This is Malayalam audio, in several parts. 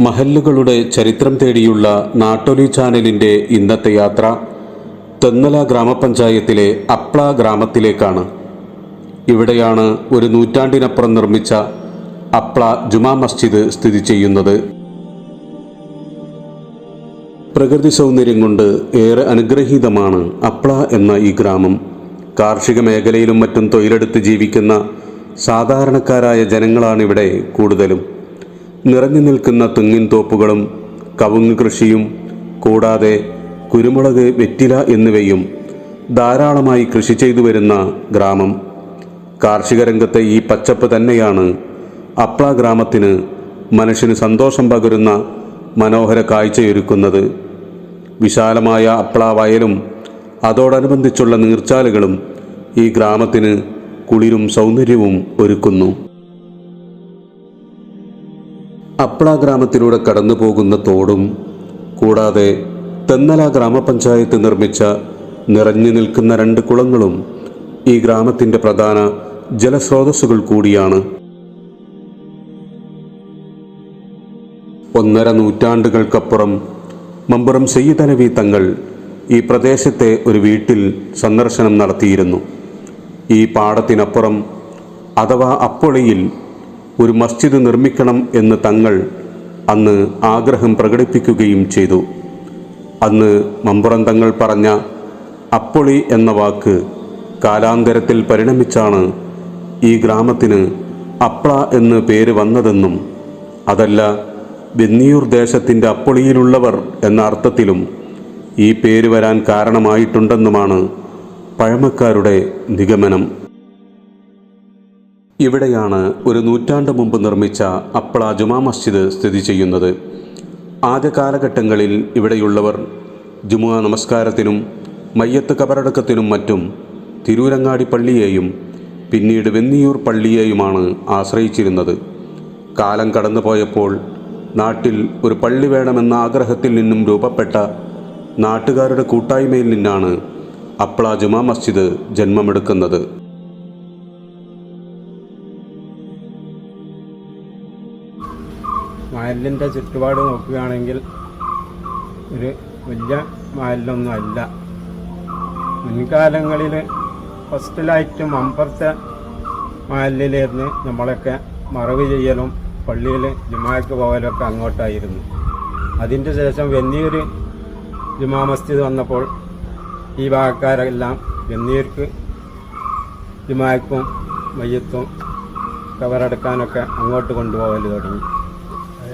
മഹല്ലുകളുടെ ചരിത്രം തേടിയുള്ള നാട്ടൊലി ചാനലിന്റെ ഇന്നത്തെ യാത്ര തെന്നല ഗ്രാമപഞ്ചായത്തിലെ അപ്ല ഗ്രാമത്തിലേക്കാണ്. ഇവിടെയാണ് ഒരു നൂറ്റാണ്ടിനപ്പുറം നിർമ്മിച്ച അപ്ല ജുമാ മസ്ജിദ് സ്ഥിതി ചെയ്യുന്നത്. പ്രകൃതി സൗന്ദര്യം കൊണ്ട് ഏറെ അനുഗ്രഹീതമാണ് അപ്ല എന്ന ഈ ഗ്രാമം. കാർഷിക മേഖലയിലും മറ്റും തൊഴിലെടുത്ത് ജീവിക്കുന്ന സാധാരണക്കാരായ ജനങ്ങളാണിവിടെ കൂടുതലും. നിറഞ്ഞു നിൽക്കുന്ന തെങ്ങിൻ തോപ്പുകളും കവുങ്ങ് കൃഷിയും കൂടാതെ കുരുമുളക് വെറ്റില എന്നിവയും ധാരാളമായി കൃഷി ചെയ്തു വരുന്ന ഗ്രാമം. കാർഷിക രംഗത്തെ ഈ പച്ചപ്പ് തന്നെയാണ്. അപ്ല ഗ്രാമത്തിന് മനുഷ്യന് സന്തോഷം പകരുന്ന മനോഹര കാഴ്ചയൊരുക്കുന്നത്. വിശാലമായ അപ്ല വയലും അതോടനുബന്ധിച്ചുള്ള നീർച്ചാലുകളും ഈ ഗ്രാമത്തിന് കുളിരും സൗന്ദര്യവും ഒരുക്കുന്നു. അപ്ല ഗ്രാമത്തിലൂടെ കടന്നു പോകുന്ന തോടും കൂടാതെ തെന്നല ഗ്രാമപഞ്ചായത്ത് നിർമ്മിച്ച നിറഞ്ഞു നിൽക്കുന്ന രണ്ട് കുളങ്ങളും ഈ ഗ്രാമത്തിന്റെ പ്രധാന ജലസ്രോതസ്സുകൾ കൂടിയാണ്. ഒന്നര നൂറ്റാണ്ടുകൾക്കപ്പുറം മമ്പുറം സയ്യിദനവി തങ്ങൾ ഈ പ്രദേശത്തെ ഒരു വീട്ടിൽ സന്ദർശനം നടത്തിയിരുന്നു. ഈ പാടത്തിനപ്പുറം അഥവാ അപ്പൊളിയിൽ ഒരു മസ്ജിദ് നിർമ്മിക്കണം എന്ന് തങ്ങൾ അന്ന് ആഗ്രഹം പ്രകടിപ്പിക്കുകയും ചെയ്തു. അന്ന് മമ്പുറം തങ്ങൾ പറഞ്ഞ അപ്പൊളി എന്ന വാക്ക് കാലാന്തരത്തിൽ പരിണമിച്ചാണ് ഈ ഗ്രാമത്തിന് അപ്ള എന്ന് പേര് വന്നതെന്നും അതല്ല വെന്നിയൂർ ദേശത്തിന്റെ അപ്പൊളിയിലുള്ളവർ എന്ന അർത്ഥത്തിലും ഈ പേര് വരാൻ കാരണമായിട്ടുണ്ടെന്നുമാണ് പഴമക്കാരുടെ നിഗമനം. ഇവിടെയാണ് ഒരു നൂറ്റാണ്ട് മുമ്പ് നിർമ്മിച്ച അപ്പള ജുമാ മസ്ജിദ് സ്ഥിതി ചെയ്യുന്നത്. ആദ്യ കാലഘട്ടങ്ങളിൽ ഇവിടെയുള്ളവർ ജുമാ നമസ്കാരത്തിനും മയ്യത്ത് കബറടക്കത്തിനും മറ്റും തിരൂരങ്ങാടി പള്ളിയെയും പിന്നീട് വെന്നിയൂർ പള്ളിയെയുമാണ് ആശ്രയിച്ചിരുന്നത്. കാലം കടന്നുപോയപ്പോൾ നാട്ടിൽ ഒരു പള്ളി വേണമെന്ന ആഗ്രഹത്തിൽ നിന്നും രൂപപ്പെട്ട നാട്ടുകാരുടെ കൂട്ടായ്മയിൽ നിന്നാണ് അപ്പള ജുമാ മസ്ജിദ് ജന്മമെടുക്കുന്നത്. മഹലിന്റെ ചുറ്റുപാട് നോക്കുകയാണെങ്കിൽ ഒരു വലിയ മഹലൊന്നും അല്ല. മുൻകാലങ്ങളിൽ ഫസ്റ്റിലായിട്ട് മമ്പുറത്തെ മഹലിലായിരുന്നു നമ്മളൊക്കെ മറവ് ചെയ്യലും പള്ളിയിൽ ജുമാക്ക് പോകലൊക്കെ അങ്ങോട്ടായിരുന്നു. അതിന്റെ ശേഷം വെന്നിയൂർ ജുമാ മസ്ജിദ് വന്നപ്പോൾ ഈ ഭാഗക്കാരെല്ലാം വെന്നിയൂർക്ക് ജുമാക്കും മയ്യത്തും കവറെടുക്കാനൊക്കെ അങ്ങോട്ട് കൊണ്ടുപോകൽ തുടങ്ങി.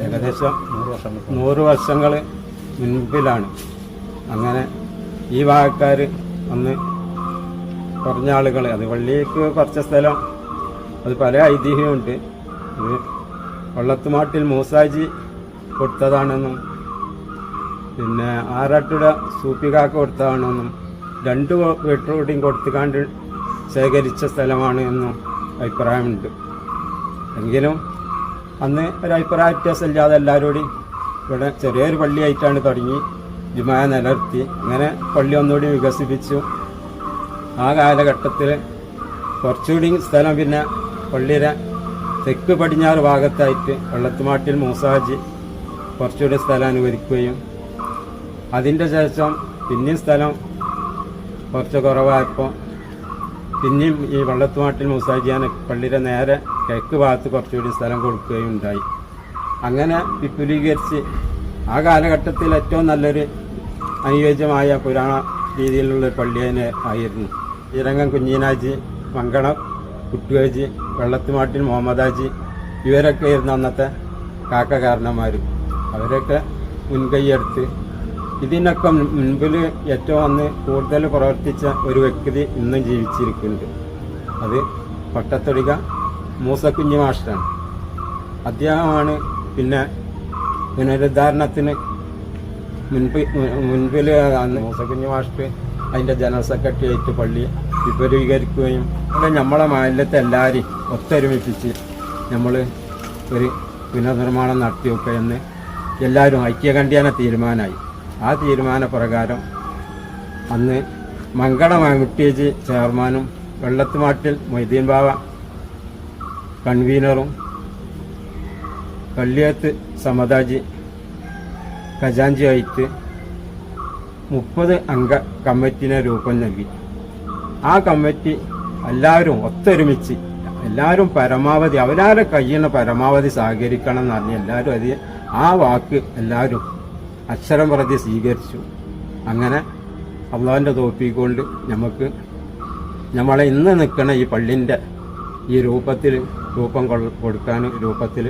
ഏകദേശം നൂറ് വർഷങ്ങൾ മുൻപിലാണ്. അങ്ങനെ ഈ ഭാഗക്കാർ അന്ന് കുറഞ്ഞ ആളുകൾ അത് വള്ളിയേക്ക് കുറച്ച് സ്ഥലം അത് പല ഐതിഹ്യമുണ്ട് ഇത് വള്ളത്തുമാട്ടിൽ മൂസാജി കൊടുത്തതാണെന്നും പിന്നെ ആറാട്ടുട സൂപ്പികാക്ക് കൊടുത്തതാണെന്നും രണ്ട് വീട്ടുകൂടിയും കൊടുത്തുകാണ്ട് ശേഖരിച്ച സ്ഥലമാണ് എന്നും അഭിപ്രായമുണ്ട്. എങ്കിലും അന്ന് ഒരു അഭിപ്രായ വ്യത്യാസമില്ലാതെ എല്ലാവരോടും ഇവിടെ ചെറിയൊരു പള്ളിയായിട്ടാണ് തുടങ്ങി. ജുമായ നിലനിർത്തി. അങ്ങനെ പള്ളി ഒന്നുകൂടി വികസിപ്പിച്ചു. ആ കാലഘട്ടത്തിൽ കുറച്ചുകൂടി സ്ഥലം പിന്നെ പള്ളിയുടെ തെക്ക് പടിഞ്ഞാറ് ഭാഗത്തായിട്ട് വെള്ളത്തുമാട്ടിൽ മൂസാജി കുറച്ചുകൂടി സ്ഥലം അനുവദിക്കുകയും അതിന്റെ ശേഷം പിന്നെയും സ്ഥലം കുറച്ച് കുറവായപ്പോൾ പിന്നെയും ഈ വെള്ളത്തുമാട്ടിൽ മൂസാജിയാണ് പള്ളിയുടെ നേരെ കിഴക്ക് ഭാഗത്ത് കുറച്ചുകൂടി സ്ഥലം കൊടുക്കുകയും ഉണ്ടായി. അങ്ങനെ വിപുലീകരിച്ച് ആ കാലഘട്ടത്തിൽ ഏറ്റവും നല്ലൊരു അനുയോജ്യമായ പുരാണ രീതിയിലുള്ള ഒരു പള്ളി തന്നെ ആയിരുന്നു. ഇരങ്ങം കുഞ്ഞിനാജി മങ്കണം കുട്ടുകാജി വെള്ളത്തുമാട്ടിൽ മുഹമ്മദാജി ഇവരൊക്കെ ആയിരുന്നു അന്നത്തെ കാക്കകാരന്മാർ അവരൊക്കെ മുൻകൈയെടുത്ത് ഇതിനൊക്കെ മുൻപിൽ ഏറ്റവും അന്ന് കൂടുതൽ പ്രവർത്തിച്ച ഒരു വ്യക്തി ഇന്നും ജീവിച്ചിരിക്കുന്നുണ്ട്. അത് പട്ടത്തൊടിക മൂസക്കുഞ്ഞി മാഷ്ടാണ് അദ്ദേഹമാണ് പിന്നെ പുനരുദ്ധാരണത്തിന് മുൻപ് മുൻപിൽ മൂസക്കുഞ്ഞി മാസ്റ്റർ അതിന്റെ ജനറൽ സെക്രട്ടറി ആയിട്ട് പള്ളി വിപുലീകരിക്കുകയും നമ്മളെ മാലിന്യത്തെ എല്ലാവരെയും ഒത്തൊരുമിപ്പിച്ച് നമ്മൾ ഒരു പുനർനിർമ്മാണം നടത്തിയൊക്കെ എന്ന് എല്ലാവരും ഐക്യകണ്ഠ്യേന തീരുമാനമായി. ആ തീരുമാനപ്രകാരം അന്ന് മങ്കട മമ്മൂട്ടിയേജി ചെയർമാനും വെള്ളത്തുമാട്ടിൽ മൊയ്തീൻ ബാവ കൺവീനറും കല്ല്യാത്ത് സമതാജി ഖജാഞ്ചിയായിട്ട് മുപ്പത് അംഗ കമ്മിറ്റിനെ രൂപം നൽകി. ആ കമ്മിറ്റി എല്ലാവരും ഒത്തൊരുമിച്ച് എല്ലാവരും പരമാവധി അവരാരെ കഴിയുന്ന പരമാവധി സഹകരിക്കണം എന്ന് പറഞ്ഞ് എല്ലാവരും അത് ആ വാക്ക് എല്ലാവരും അക്ഷരം പ്രതി സ്വീകരിച്ചു. അങ്ങനെ അള്ളാഹിന്റെ തോപ്പിക്കൊണ്ട് നമുക്ക് നമ്മളെ ഇന്ന് നിൽക്കുന്ന ഈ പള്ളിന്റെ ഈ രൂപത്തിൽ രൂപം കൊടുക്കാൻ രൂപത്തിൽ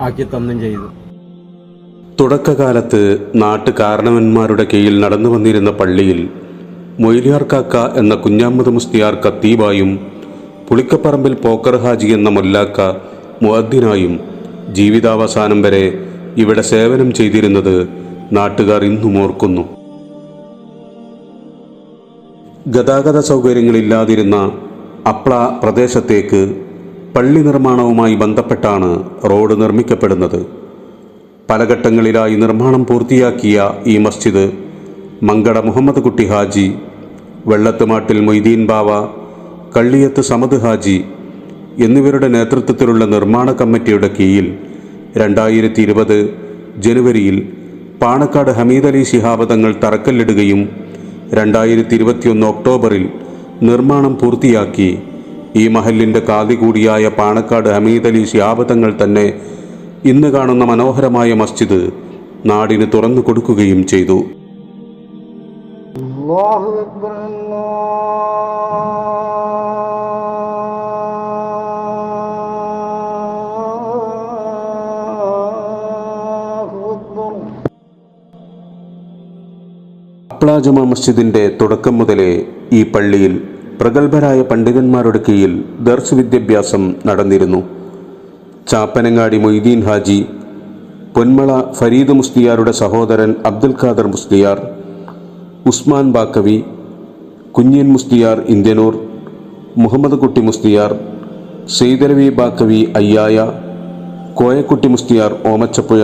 ആക്കി തന്നും ചെയ്തു. തുടക്കകാലത്ത് നാട്ടുകാരണവന്മാരുടെ കീഴിൽ നടന്നു വന്നിരുന്ന പള്ളിയിൽ മൊയ്ലിയാർ കാക്ക എന്ന കുഞ്ഞാമ്മദ് മുസ്തിയാർ കത്തീബായും പുളിക്കപ്പറമ്പിൽ പോക്കർ ഹാജി എന്ന മൊല്ലാക്ക മുഅദ്ദിനായും ജീവിതാവസാനം വരെ ഇവിടെ സേവനം ചെയ്തിരുന്നത് നാട്ടുകാർ ഇന്നും ഓർക്കുന്നു. ഗതാഗത സൗകര്യങ്ങളില്ലാതിരുന്ന അപ്ല പ്രദേശത്തേക്ക് പള്ളി നിർമ്മാണവുമായി ബന്ധപ്പെട്ടാണ് റോഡ് നിർമ്മിക്കപ്പെടുന്നത്. പല ഘട്ടങ്ങളിലായി നിർമ്മാണം പൂർത്തിയാക്കിയ ഈ മസ്ജിദ് മങ്കട മുഹമ്മദ് കുട്ടി ഹാജി വെള്ളത്തുമാട്ടിൽ മൊയ്തീൻ ബാവ കള്ളിയത്ത് സമദ് ഹാജി എന്നിവരുടെ നേതൃത്വത്തിലുള്ള നിർമ്മാണ കമ്മിറ്റിയുടെ കീഴിൽ രണ്ടായിരത്തി ഇരുപത് ജനുവരിയിൽ പാണക്കാട് ഹമീദ് അലി ശിഹാബദങ്ങൾ തറക്കല്ലിടുകയും രണ്ടായിരത്തി ഇരുപത്തിയൊന്ന് ഒക്ടോബറിൽ നിർമ്മാണം പൂർത്തിയാക്കി ഈ മഹലിന്റെ കാതി കൂടിയായ പാണക്കാട് ഹമീദലി ശിയാബതങ്ങൾ തന്നെ ഇന്ന് കാണുന്ന മനോഹരമായ മസ്ജിദ് നാടിന് തുറന്നു കൊടുക്കുകയും ചെയ്തു. അല്ലാഹു അക്ബർ അപ്ലാജമ മസ്ജിദിന്റെ തുടക്കം മുതലേ ഈ പള്ളിയിൽ പ്രഗത്ഭരായ പണ്ഡിതന്മാരുടെ കീഴിൽ ദർസ് വിദ്യാഭ്യാസം നടന്നിരുന്നു. ചാപ്പനങ്ങാടി മൊയ്തീൻ ഹാജി പൊന്മള ഫരീദ് മുസ്ലിയാരുടെ സഹോദരൻ അബ്ദുൽ ഖാദർ മുസ്ലിയാർ ഉസ്മാൻ ബാക്കവി കുഞ്ഞിൻ മുസ്ലിയാർ ഇന്ത്യനൂർ മുഹമ്മദ് കുട്ടി മുസ്ലിയാർ സെയ്തരവി ബാക്കവി അയ്യായ കോയക്കുട്ടി മുസ്ലിയാർ ഓമച്ചപ്പുഴ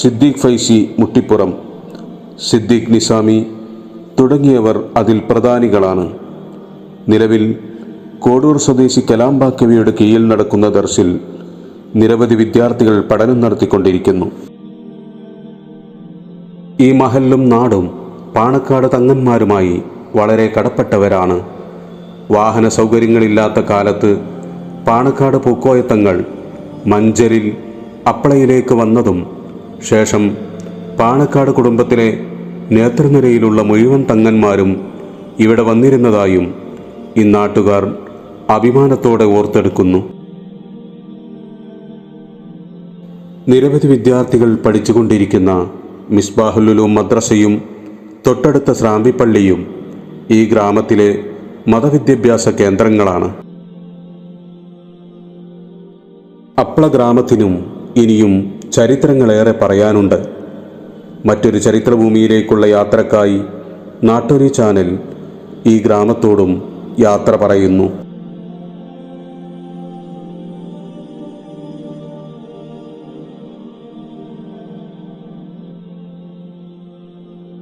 സിദ്ദീഖ് ഫൈസി മുട്ടിപ്പുറം സിദ്ദീഖ് നിസാമി തുടങ്ങിയവർ അതിൽ പ്രധാനികളാണ്. നിലവിൽ കോടൂർ സ്വദേശി കലാം ബാക്കവിയുടെ കീഴിൽ നടക്കുന്ന ദർശിൽ നിരവധി വിദ്യാർത്ഥികൾ പഠനം നടത്തിക്കൊണ്ടിരിക്കുന്നു. ഈ മഹല്ലും നാടും പാണക്കാട് തങ്ങന്മാരുമായി വളരെ കടപ്പെട്ടവരാണ്. വാഹന സൗകര്യങ്ങളില്ലാത്ത കാലത്ത് പാണക്കാട് പൂക്കോയത്തങ്ങൾ മഞ്ചലിൽ അപ്പളയിലേക്ക് വന്നതും ശേഷം പാണക്കാട് കുടുംബത്തിലെ നേതൃനിരയിലുള്ള മുഴുവൻ തങ്ങന്മാരും ഇവിടെ വന്നിരുന്നതായും ഈ നാട്ടുകാർ അഭിമാനത്തോടെ ഓർത്തെടുക്കുന്നു. നിരവധി വിദ്യാർത്ഥികൾ പഠിച്ചുകൊണ്ടിരിക്കുന്ന മിസ്ബാഹുലുലും മദ്രസയും തൊട്ടടുത്ത ശ്രാമ്പിപ്പള്ളിയും ഈ ഗ്രാമത്തിലെ മതവിദ്യാഭ്യാസ കേന്ദ്രങ്ങളാണ്. അപ്ല ഗ്രാമത്തിനും ഇനിയും ചരിത്രങ്ങളേറെ പറയാനുണ്ട്. മറ്റൊരു ചരിത്രഭൂമിയിലേക്കുള്ള യാത്രക്കായി നാട്ടൊരു ചാനൽ ഈ ഗ്രാമത്തോടും യാത്ര പറയുന്നു.